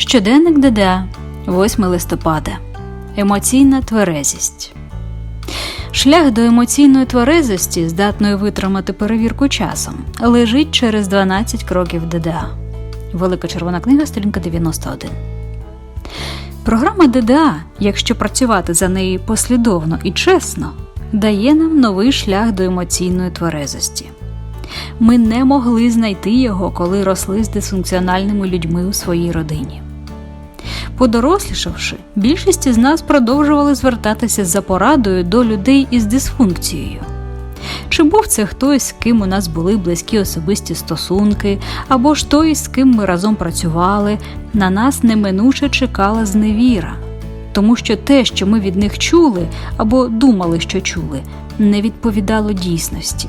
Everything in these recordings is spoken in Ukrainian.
Щоденник ДДА, 8 листопада. Емоційна тверезість. Шлях до емоційної тверезості, здатної витримати перевірку часом, лежить через 12 кроків ДДА. Велика червона книга, сторінка 91. Програма ДДА, якщо працювати за нею послідовно і чесно, дає нам новий шлях до емоційної тверезості. Ми не могли знайти його, коли росли з дисфункціональними людьми у своїй родині. Подорослішавши, більшість із нас продовжували звертатися за порадою до людей із дисфункцією. Чи був це хтось, з ким у нас були близькі особисті стосунки, або ж той, з ким ми разом працювали, на нас неминуче чекала зневіра, тому що те, що ми від них чули або думали, що чули, не відповідало дійсності.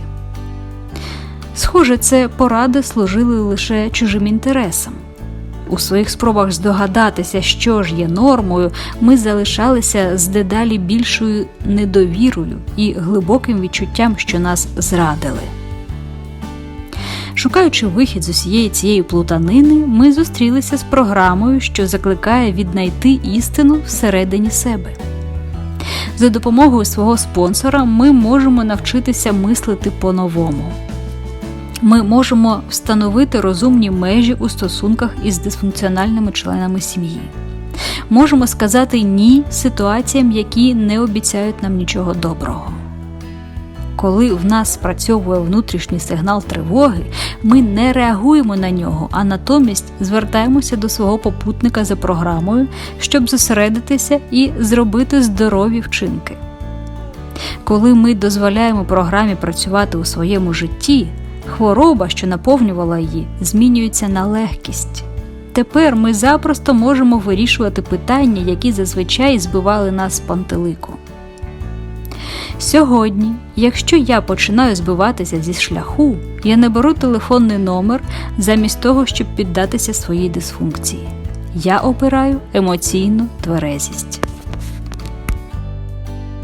Схоже, це поради служили лише чужим інтересам. У своїх спробах здогадатися, що ж є нормою, ми залишалися з дедалі більшою недовірою і глибоким відчуттям, що нас зрадили. Шукаючи вихід з усієї цієї плутанини, ми зустрілися з програмою, що закликає віднайти істину всередині себе. За допомогою свого спонсора ми можемо навчитися мислити по-новому. Ми можемо встановити розумні межі у стосунках із дисфункціональними членами сім'ї. Можемо сказати ні ситуаціям, які не обіцяють нам нічого доброго. Коли в нас спрацьовує внутрішній сигнал тривоги, ми не реагуємо на нього, а натомість звертаємося до свого попутника за програмою, щоб зосередитися і зробити здорові вчинки. Коли ми дозволяємо програмі працювати у своєму житті, хвороба, що наповнювала її, змінюється на легкість. Тепер ми запросто можемо вирішувати питання, які зазвичай збивали нас з пантелику. Сьогодні, якщо я починаю збиватися зі шляху, я не беру телефонний номер замість того, щоб піддатися своїй дисфункції. Я обираю емоційну тверезість.